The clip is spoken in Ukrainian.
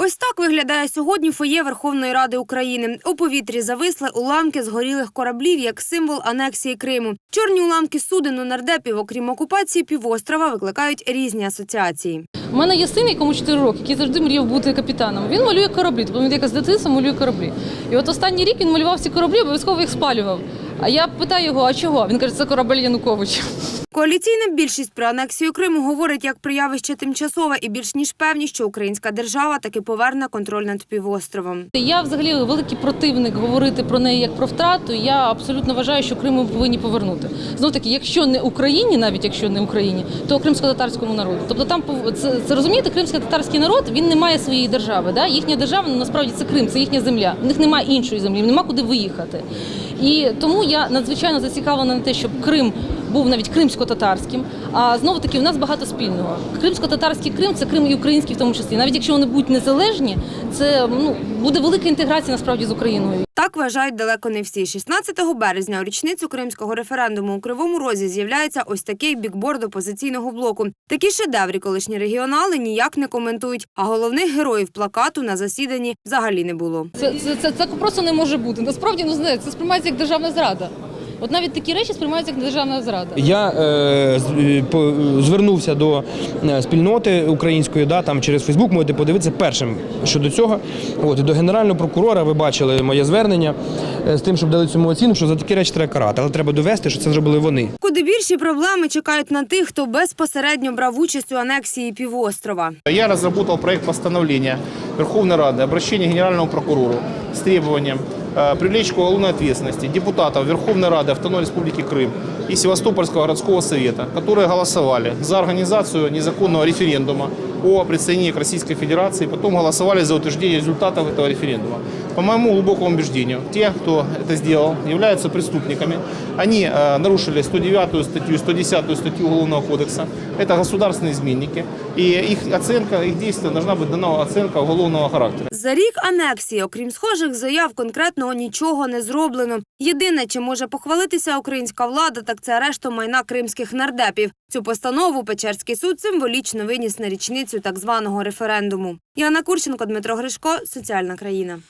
Ось так виглядає сьогодні фоє Верховної Ради України. У повітрі зависли уламки згорілих кораблів як символ анексії Криму. Чорні уламки суден у нардепів, окрім окупації півострова, викликають різні асоціації. У мене є син, якому 4 роки, який завжди мріяв бути капітаном. Він малює кораблі, тобто він яка з дитинства малює кораблі. І от останній рік він малював ці кораблі, обов'язково їх спалював. А я питаю його, а чого? Він каже, це корабель Януковича. Коаліційна більшість про анексію Криму говорить як про явище тимчасове і більш ніж певні, що українська держава таки поверне контроль над півостровом. Я взагалі великий противник говорити про неї як про втрату. Я абсолютно вважаю, що Крим повинні повернути. Знов таки, якщо не Україні, навіть якщо не Україні, то кримсько-татарському народу. Тобто там це, це розумієте, кримсько-татарський народ він не має своєї держави. Да? Їхня держава ну, насправді це Крим, це їхня земля. У них немає іншої землі, нема куди виїхати. І тому я надзвичайно зацікавлена на те, щоб Крим був навіть кримсько-татарським. А знову таки, у нас багато спільного. Кримсько-татарський Крим це Крим і український в тому числі. Навіть якщо вони будуть незалежні, це ну буде велика інтеграція насправді з Україною. Так вважають далеко не всі. 16 березня у річницю кримського референдуму у Кривому Розі з'являється ось такий бікборд опозиційного блоку. Такі шедеврі колишні регіонали ніяк не коментують, а головних героїв плакату на засіданні взагалі не було. Це, це, це, це просто не може бути. Насправді ну знаєте, це сприймається як державна зрада. От навіть такі речі сприймаються як державна зрада. Я е, з- е, звернувся до е, спільноти української, да, там через Фейсбук можете подивитися першим щодо цього. От, і до генерального прокурора ви бачили моє звернення е, з тим, щоб дали цьому оцінку, що за такі речі треба карати. Але треба довести, що це зробили вони. Куди більші проблеми чекають на тих, хто безпосередньо брав участь у анексії півострова. Я разработал проект постановления Верховной Рады, обращение к Генеральному прокурору с требованием э, привлечь к уголовной ответственности депутатов Верховной Рады Автономной Республики Крым и Севастопольского городского совета, которые голосовали за организацию незаконного референдума о присоединении к Российской Федерации, потом голосовали за утверждение результатов этого референдума. По моему глубокому убеждению, те, кто это сделал, являются преступниками. Они э, нарушили 109 статью, 110 статью Уголовного кодекса. Это государственные изменники. И их оценка, их действия должна быть дана оценка уголовного характера. За рік анексії, окрім схожих заяв, конкретного нічого не зроблено. Єдине, чим може похвалитися українська влада, так це арештом майна кримських нардепів. Цю постанову Печерський суд символічно виніс на річницю так званого референдуму. Яна Курченко, Дмитро Гришко, Соціальна країна.